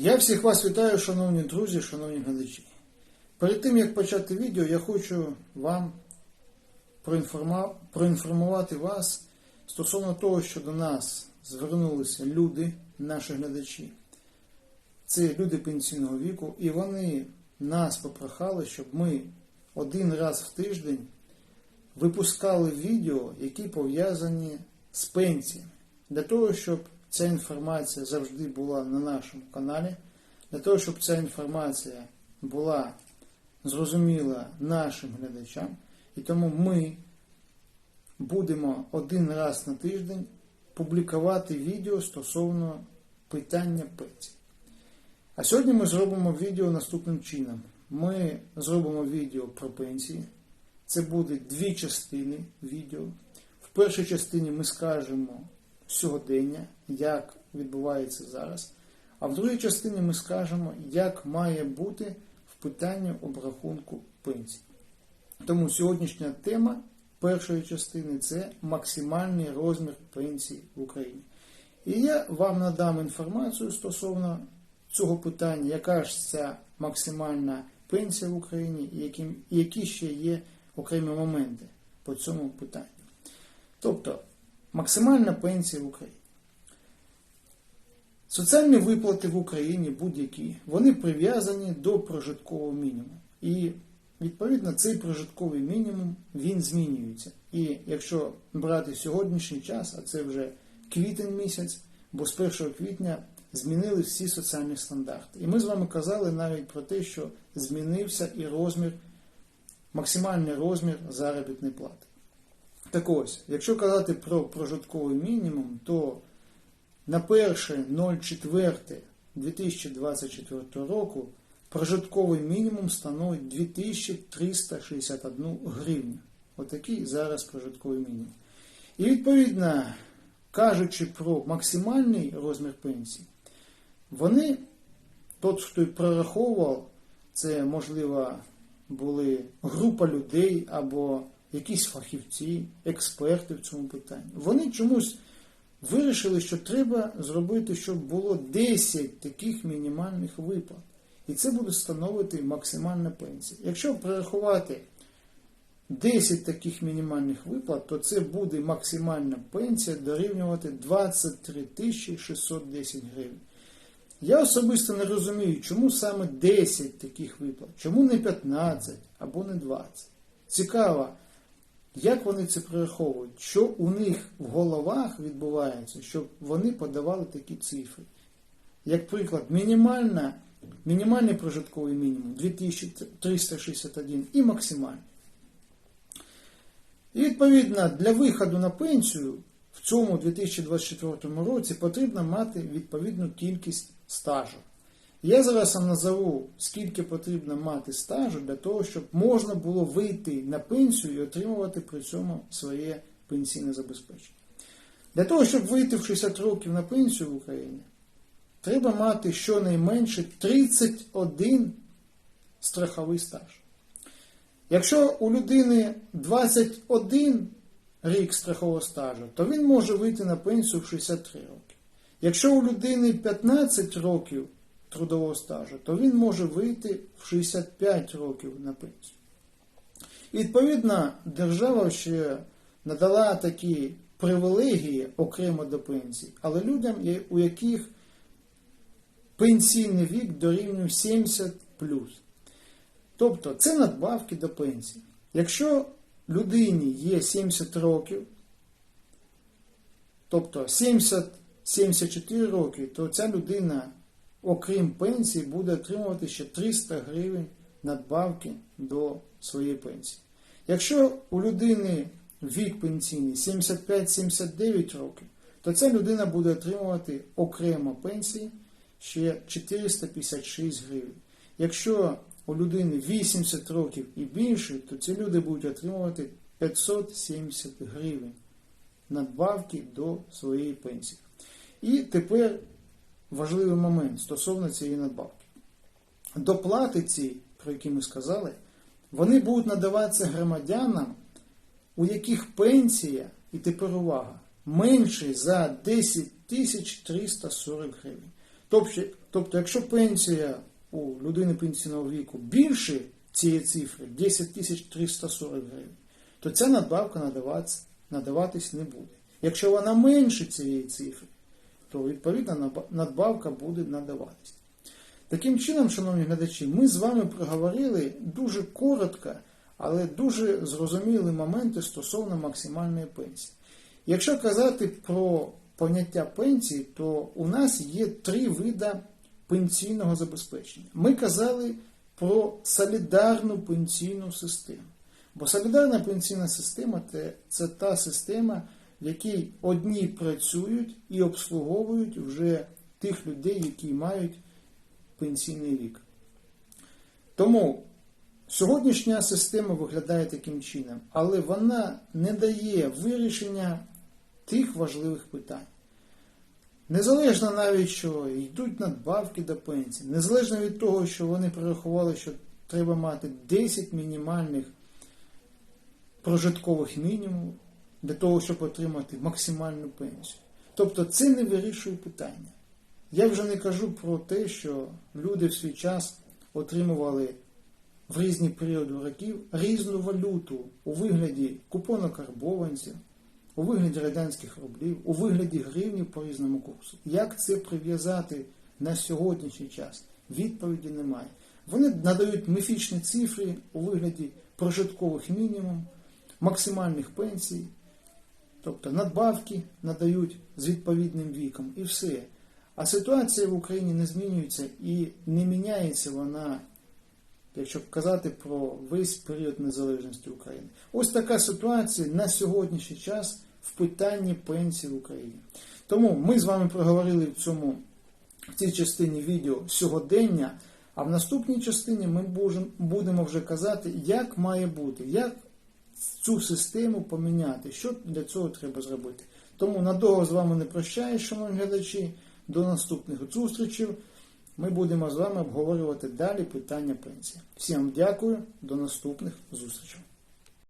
Я всіх вас вітаю, шановні друзі, шановні глядачі. Перед тим як почати відео, я хочу вам проінформувати вас стосовно того, що до нас звернулися люди, наші глядачі. Це люди пенсійного віку, і вони нас попрохали, щоб ми один раз в тиждень випускали відео, які пов'язані з пенсіями, для того, щоб ця інформація завжди була на нашому каналі, для того, щоб ця інформація була зрозуміла нашим глядачам. І тому ми будемо один раз на тиждень публікувати відео стосовно питання пенсії. А сьогодні ми зробимо відео наступним чином. Ми зробимо відео про пенсії. Це буде дві частини відео. В першій частині ми скажемо сьогодення, як відбувається зараз. А в другій частині ми скажемо, як має бути в питанні обрахунку пенсії. Тому сьогоднішня тема першої частини це максимальний розмір пенсії в Україні. І я вам надам інформацію стосовно цього питання, яка ж ця максимальна пенсія в Україні, і які ще є окремі моменти по цьому питанню. Тобто, максимальна пенсія в Україні. Соціальні виплати в Україні будь-які, вони прив'язані до прожиткового мінімуму. І відповідно цей прожитковий мінімум він змінюється. І якщо брати сьогоднішній час, а це вже квітень місяць, бо з 1 квітня змінили всі соціальні стандарти. І ми з вами казали навіть про те, що змінився і розмір, максимальний розмір заробітної плати. Так ось, якщо казати про прожитковий мінімум, то на 1.04.2024 року прожитковий мінімум становить 2361 гривню. Отакий зараз прожитковий мінімум. І відповідно, кажучи про максимальний розмір пенсії, вони, тот, хто прораховував, це, можливо, були група людей або якісь фахівці, експерти в цьому питанні. Вони чомусь вирішили, що треба зробити, щоб було 10 таких мінімальних виплат. І це буде становити максимальна пенсія. Якщо прорахувати 10 таких мінімальних виплат, то це буде максимальна пенсія дорівнювати 23 610 гривень. Я особисто не розумію, чому саме 10 таких виплат, чому не 15 або не 20. Цікаво, як вони це прораховують, що у них в головах відбувається, щоб вони подавали такі цифри. Як приклад, мінімальна, мінімальний прожитковий мінімум 2361 і максимальний. І відповідно для виходу на пенсію в цьому 2024 році потрібно мати відповідну кількість стажу. Я зараз вам назову, скільки потрібно мати стажу для того, щоб можна було вийти на пенсію і отримувати при цьому своє пенсійне забезпечення. Для того, щоб вийти в 60 років на пенсію в Україні, треба мати щонайменше 31 страховий стаж. Якщо у людини 21 рік страхового стажу, то він може вийти на пенсію в 63 роки. Якщо у людини 15 років трудового стажу, то він може вийти в 65 років на пенсію. Відповідно, держава ще надала такі привілегії окремо до пенсії, але людям, у яких пенсійний вік дорівнює 70 Тобто це надбавки до пенсії. Якщо людині є 70 років, тобто 70-74 роки, то ця людина, окрім пенсії, буде отримувати ще 300 гривень надбавки до своєї пенсії. Якщо у людини вік пенсійний 75-79 років, то ця людина буде отримувати окремо пенсії ще 456 гривень. Якщо у людини 80 років і більше, то ці люди будуть отримувати 570 гривень надбавки до своєї пенсії. І тепер важливий момент стосовно цієї надбавки. Доплати ці, про які ми сказали, вони будуть надаватися громадянам, у яких пенсія, і тепер увага, менше за 10 340 гривень. Тобто, тобто, якщо пенсія у людини пенсійного віку більше цієї цифри 10 тисяч 340 гривень, то ця надбавка надаватись не буде. Якщо вона менше цієї цифри, то відповідно надбавка буде надаватись. Таким чином, шановні глядачі, ми з вами проговорили дуже коротко, але дуже зрозумілі моменти стосовно максимальної пенсії. Якщо казати про поняття пенсії, то у нас є три види пенсійного забезпечення. Ми казали про солідарну пенсійну систему. Бо солідарна пенсійна система це та система, в якій одні працюють і обслуговують вже тих людей, які мають пенсійний вік. Тому сьогоднішня система виглядає таким чином, але вона не дає вирішення тих важливих питань. Незалежно навіть, що йдуть надбавки до пенсії, незалежно від того, що вони прорахували, що треба мати 10 мінімальних прожиткових мінімумів для того, щоб отримати максимальну пенсію. Тобто це не вирішує питання. Я вже не кажу про те, що люди в свій час отримували в різні періоди років різну валюту у вигляді купонокарбованців, у вигляді радянських рублів, у вигляді гривнів по різному курсу. Як це прив'язати на сьогоднішній час? Відповіді немає. Вони надають міфічні цифри у вигляді прожиткових мінімум, максимальних пенсій, тобто надбавки надають з відповідним віком і все. А ситуація в Україні не змінюється і не міняється вона, якщо казати про весь період незалежності України. Ось така ситуація на сьогоднішній час в питанні пенсії в Україні. Тому ми з вами проговорили в цьому в цій частині відео сьогодення, а в наступній частині ми будемо вже казати, як має бути, як цю систему поміняти, що для цього треба зробити. Тому надовго з вами не прощаюсь, шановні глядачі. До наступних зустрічей. Ми будемо з вами обговорювати далі питання пенсії. Всім дякую, до наступних зустрічей.